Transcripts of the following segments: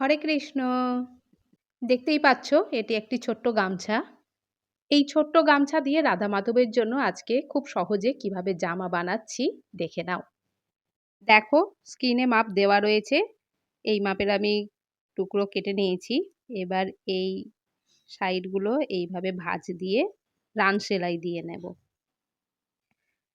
হরে কৃষ্ণ। দেখতেই পাচ্ছ, এটি একটি ছোট্ট গামছা। এই ছোট্ট গামছা দিয়ে রাধা মাধবের জন্য আজকে খুব সহজে কীভাবে জামা বানাচ্ছি, দেখে নাও। দেখো স্ক্রিনে মাপ দেওয়া রয়েছে। এই মাপের আমি টুকরো কেটে নিয়েছি। এবার এই সাইডগুলো এইভাবে ভাঁজ দিয়ে রান সেলাই দিয়ে নেব।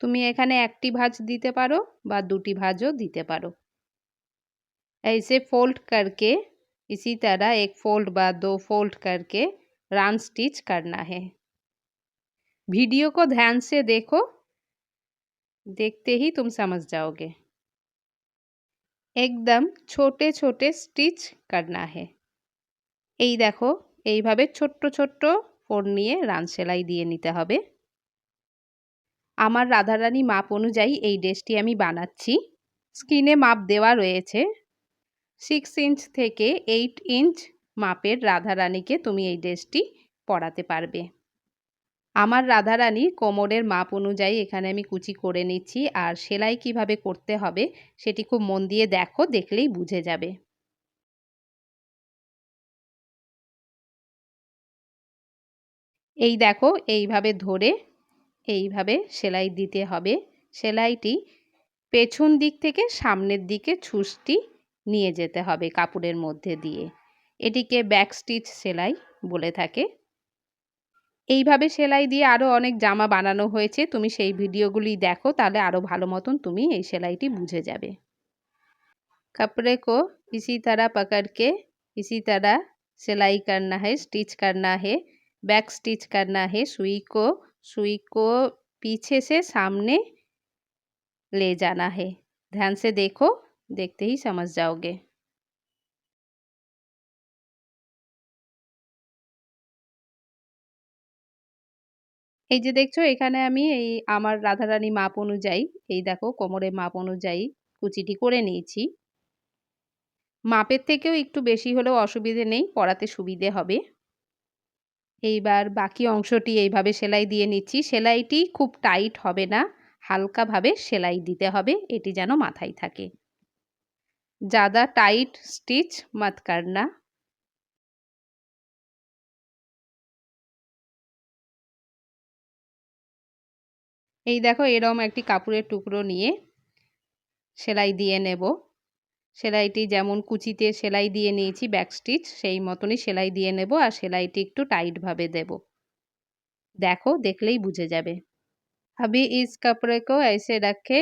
তুমি এখানে একটি ভাঁজ দিতে পারো বা দুটি ভাঁজও দিতে পারো। ऐसे फोल्ड करके इसी तरह एक फोल्ड बाद दो फोल्ड करके रान स्टिच करना है वीडियो को ध्यान से देखो देखते ही तुम समझ जाओगे একদম ছোটে ছোটে স্টিচ করনা হে এই দেখো এইভাবে ছোট্ট ছোট্ট ফোন নিয়ে রান সেলাই দিয়ে নিতে হবে আমার রাধারানী মাপ অনুযায়ী এই ড্রেসটি আমি বানাচ্ছি স্ক্রিনে মাপ দেওয়া রয়েছে সিক্স ইঞ্চ থেকে এইট ইঞ্চ মাপের রাধারানীকে তুমি এই ড্রেসটি পরাতে পারবে। আমার রাধারানী কোমরের মাপ অনুযায়ী এখানে আমি কুচি করে নিচ্ছি আর সেলাই কীভাবে করতে হবে সেটি খুব মন দিয়ে দেখো, দেখলেই বুঝে যাবে। এই দেখো, এইভাবে ধরে এইভাবে সেলাই দিতে হবে। সেলাইটি পেছন দিক থেকে সামনের দিকে ছুসটি নিয়ে যেতে হবে কাপড়ের মধ্যে দিয়ে এটিকে ব্যাক স্টিচ সেলাই বলে থাকে এইভাবে সেলাই দিয়ে আরও অনেক জামা বানানো হয়েছে তুমি সেই ভিডিওগুলি দেখো তাহলে আরও ভালো মতন তুমি এই সেলাইটি বুঝে যাবে कपड़े को इसी तरह पकड़ के इसी तरह सिलाई करना है स्टिच करना है बैक स्टिच करना है सुई को सुई को पीछे से सामने ले जाना है ध्यान से देखो देखते ही समझ जाओगे এই যে দেখছো এখানে আমি এই আমার রাধারানী মাপ অনুযায়ী এই দেখো কোমরের মাপ অনুযায়ী কুচিটি করে নিয়েছি মাপের থেকেও একটু বেশি হলেও অসুবিধে নেই পরাতে সুবিধে হবে এইবার বাকি অংশটি এইভাবে সেলাই দিয়ে নিচ্ছি সেলাইটি খুব টাইট হবে না হালকাভাবে সেলাই দিতে হবে এটি যেন মাথায় থাকে ज़्यादा टाइट स्टिच मत करना এই দেখো এরম একটি কাপড়ের টুকরো নিয়ে সেলাই দিয়ে নেব সেলাইটি যেমন কুচিতে সেলাই দিয়ে নিয়েছি ব্যাক স্টিচ সেই মতনই সেলাই দিয়ে নেব আর সেলাইটি একটু টাইটভাবে দেব দেখো দেখলেই বুঝে যাবে अभी इस कपड़े को ऐसे रखे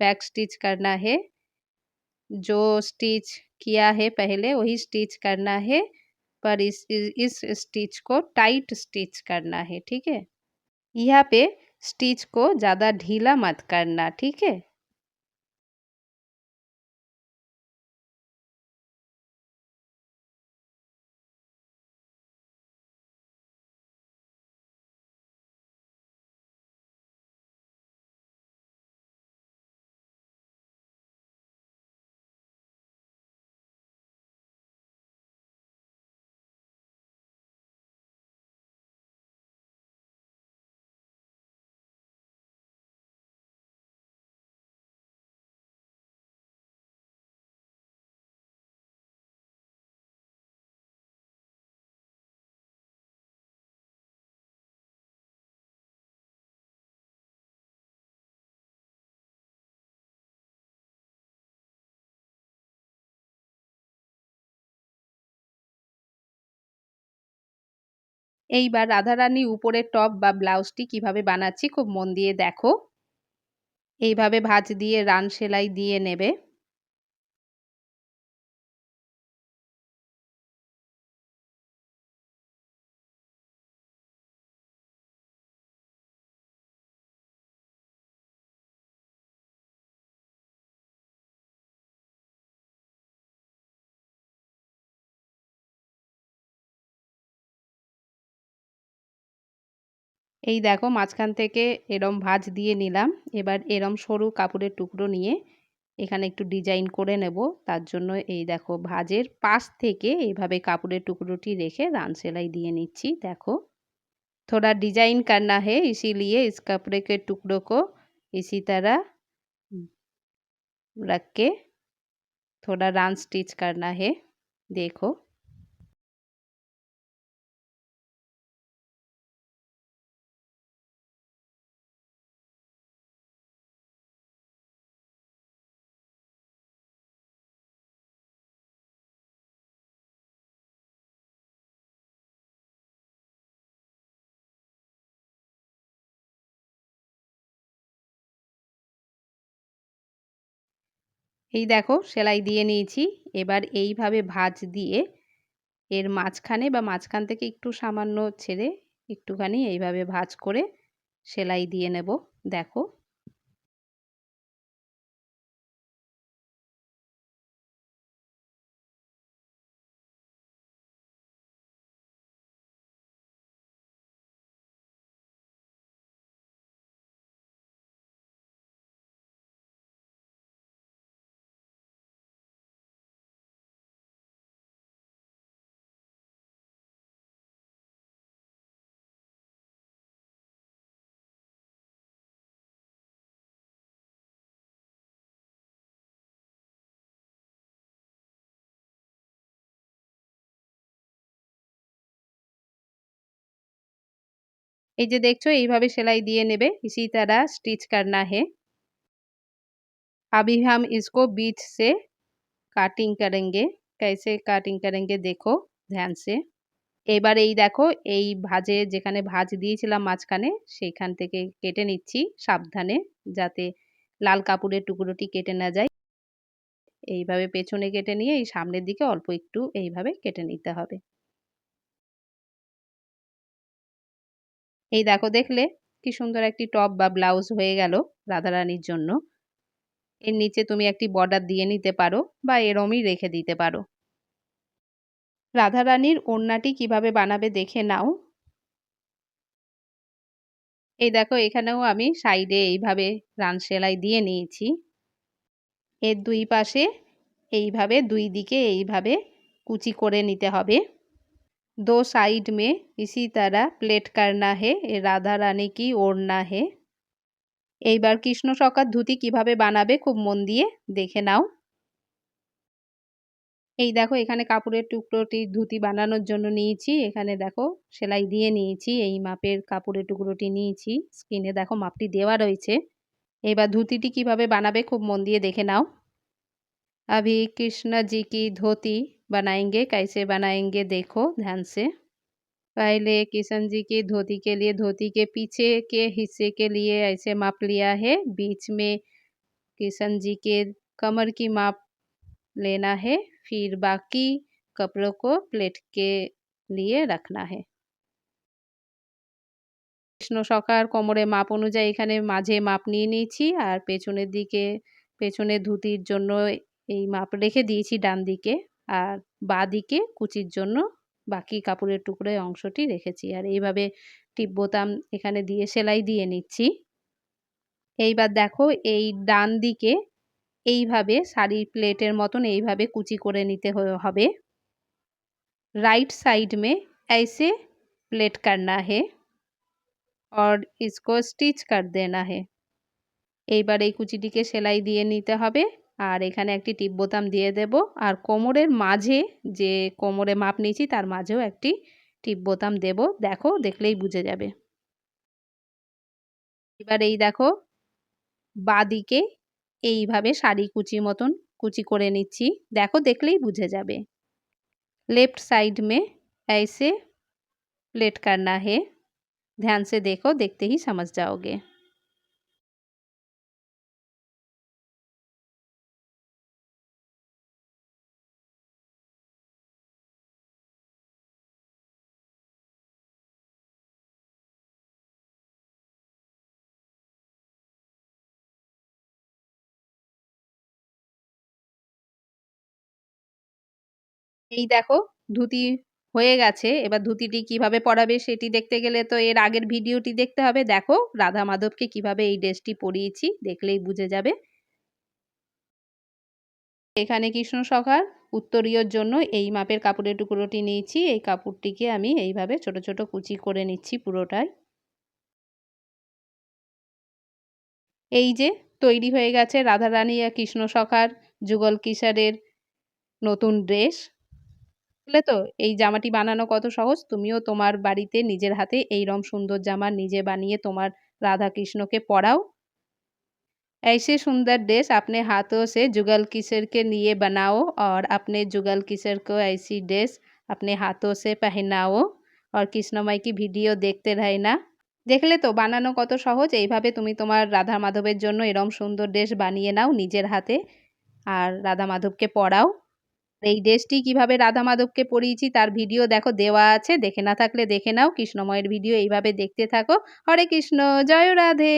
बैक स्टिच करना है जो स्टिच किया है पहले, वही स्टिच करना है। पर इस इस स्टिच को टाइट स्टिच करना है, ठीक है? यहाँ पे स्टिच को ज़्यादा ढीला मत करना, ठीक है? এইবার রাধারানী উপরের টপ বা ব্লাউজটি কীভাবে বানাচ্ছি খুব মন দিয়ে দেখো। এইভাবে ভাঁজ দিয়ে রান সেলাই দিয়ে নেবে। এই দেখো মাঝখান থেকে এরম ভাঁজ দিয়ে নিলাম এবার এরম সরু কাপড়ের টুকরো নিয়ে এখানে একটু ডিজাইন করে নেব তার জন্য এই দেখো ভাঁজের পাশ থেকে এইভাবে কাপড়ের টুকরোটি রেখে রান সেলাই দিয়ে নিচ্ছি দেখো थोड़ा डिजाइन करना है इसीलिए इस कपड़े के टुकड़ों को इसी तरह रख के थोड़ा रान स्टिच करना है देखो এই দেখো, সেলাই দিয়ে নিয়েছি। এবার এইভাবে ভাজ দিয়ে এর মাঝখানে বা মাঝখান থেকে একটু সামান্য ছেড়ে একটুখানি এইভাবে ভাজ করে সেলাই দিয়ে নেব। দেখো এই যে দেখছো এইভাবে সেলাই দিয়ে নেবে इसी तरह स्टिच करना है अभी हम इसको बीच से काटिंग करेंगे कैसे काटिंग करेंगे देखो ध्यान से এবার এই দেখো এই ভাজে যেখানে ভাজ দিয়েছিলাম মাঝখানে সেইখান থেকে কেটে নিচ্ছি সাবধানে যাতে লাল কাপড়ের টুকরোটি কেটে না যায় এইভাবে পেছনে কেটে নিয়ে এই সামনের দিকে অল্প একটু এইভাবে কেটে নিতে হবে এই দেখো দেখলে কি সুন্দর একটি টপ বা ব্লাউজ হয়ে গেল রাধারানীর জন্য। এর নিচে তুমি একটি বর্ডার দিয়ে নিতে পারো বা এরমই রেখে দিতে পারো। রাধারানীর ওড়নাটি কীভাবে বানাবে দেখে নাও। এই দেখো এখানেও আমি সাইডে এইভাবে রান সেলাই দিয়ে নিয়েছি। এর দুই পাশে এইভাবে দুই দিকে এইভাবে কুচি করে নিতে হবে। दो साइड में इसी तरह प्लेट करना है রাধা রানী কি ওড়না হে এইবার কৃষ্ণ সকার ধুতি কিভাবে বানাবে খুব মন দিয়ে দেখে নাও এই দেখো এখানে কাপড়ের টুকরোটি ধুতি বানানোর জন্য নিয়েছি এখানে দেখো সেলাই দিয়ে নিয়েছি এই মাপের কাপড়ের টুকরোটি নিয়েছি স্ক্রিনে দেখো মাপটি দেওয়া রয়েছে এবার ধুতিটি কিভাবে বানাবে খুব মন দিয়ে দেখে নাও अभी कृष्ण जी की धोती बनाएंगे कैसे बनाएंगे देखो ध्यान से पहले किशन जी की धोती के लिए धोती के पीछे के हिस्से के लिए ऐसे माप लिया है बीच में किशन जी के कमर की माप लेना है फिर बाकी कपड़ों को प्लेट के लिए रखना है কৃষ্ণ সকার কোমরে মাপ অনুযায়ী এখানে মাঝে মাপ নিয়ে নিয়েছি আর পেছনের দিকে পেছনের ধুতির জন্য এই মাপ রেখে দিয়েছি ডান দিকে আর বা দিকে কুচির জন্য বাকি কাপড়ের টুকরোয় অংশটি রেখেছি আর এইভাবে টিপ বোতাম এখানে দিয়ে সেলাই দিয়ে নিচ্ছি এইবার দেখো এই ডান দিকে এইভাবে শাড়ির প্লেটের মতন এইভাবে কুচি করে নিতে হবে राइट साइड में ऐसे प्लेट करना है और इसको स्टिच कर देना है এইবার এই কুচিটিকে সেলাই দিয়ে নিতে হবে আর এখানে একটি টিপ বোতাম দিয়ে দেব আর কোমরের মাঝে যে কোমরে মাপ নিয়েছি তার মাঝেও একটি টিপ বোতাম দেব দেখো দেখলেই বুঝে যাবে এবার এই দেখো বাদিকে এইভাবে শাড়ি কুচি মতন কুচি করে নিচ্ছি দেখো দেখলেই বুঝে যাবে लेफ्ट साइड में ऐसे प्लेट करना है ध्यान से देखो देखते ही समझ जाओगे এই দেখো ধুতি হয়ে গেছে। এবার ধুতিটি কীভাবে পরাবে সেটি দেখতে গেলে তো এর আগের ভিডিওটি দেখতে হবে। দেখো রাধা মাধবকে কীভাবে এই ড্রেসটি পরিয়েছি দেখলেই বুঝে যাবে। এখানে কৃষ্ণ সখার উত্তরীয়র জন্য এই মাপের কাপড়ের টুকরোটি নিয়েছি। এই কাপড়টিকে আমি এইভাবে ছোট ছোট কুচি করে নিচ্ছি পুরোটাই। এই যে তৈরি হয়ে গেছে রাধারানী আর কৃষ্ণ সখার যুগল কিশোরের নতুন ড্রেস। বুঝলে তো এই জামাটি বানানো কত সহজ তুমিও তোমার বাড়িতে নিজের হাতে এইরম সুন্দর জামা নিজে বানিয়ে তোমার राधा कृष्ण के पढ़ाओ ऐसे सुंदर ड्रेस अपने हाथों से जुगल किशोर के लिए बनाओ और अपने जुगल किशोर को ऐसी ड्रेस अपने हाथों से पहनाओ और কৃষ্ণময় কি ভিডিও দেখতে रहना দেখলে তো বানানো কত সহজ এইভাবে তুমি তোমার রাধা মাধবের জন্য এরম সুন্দর ড্রেস বানিয়ে নাও নিজের হাতে আর রাধা মাধবকে পড়াও এই ড্রেসটি কীভাবে রাধা মাধবকে পরিয়েছি তার ভিডিও দেখো, দেওয়া আছে, দেখে না থাকলে দেখে নাও। কৃষ্ণময়ের ভিডিও এইভাবে দেখতে থাকো। হরে কৃষ্ণ, জয় রাধে।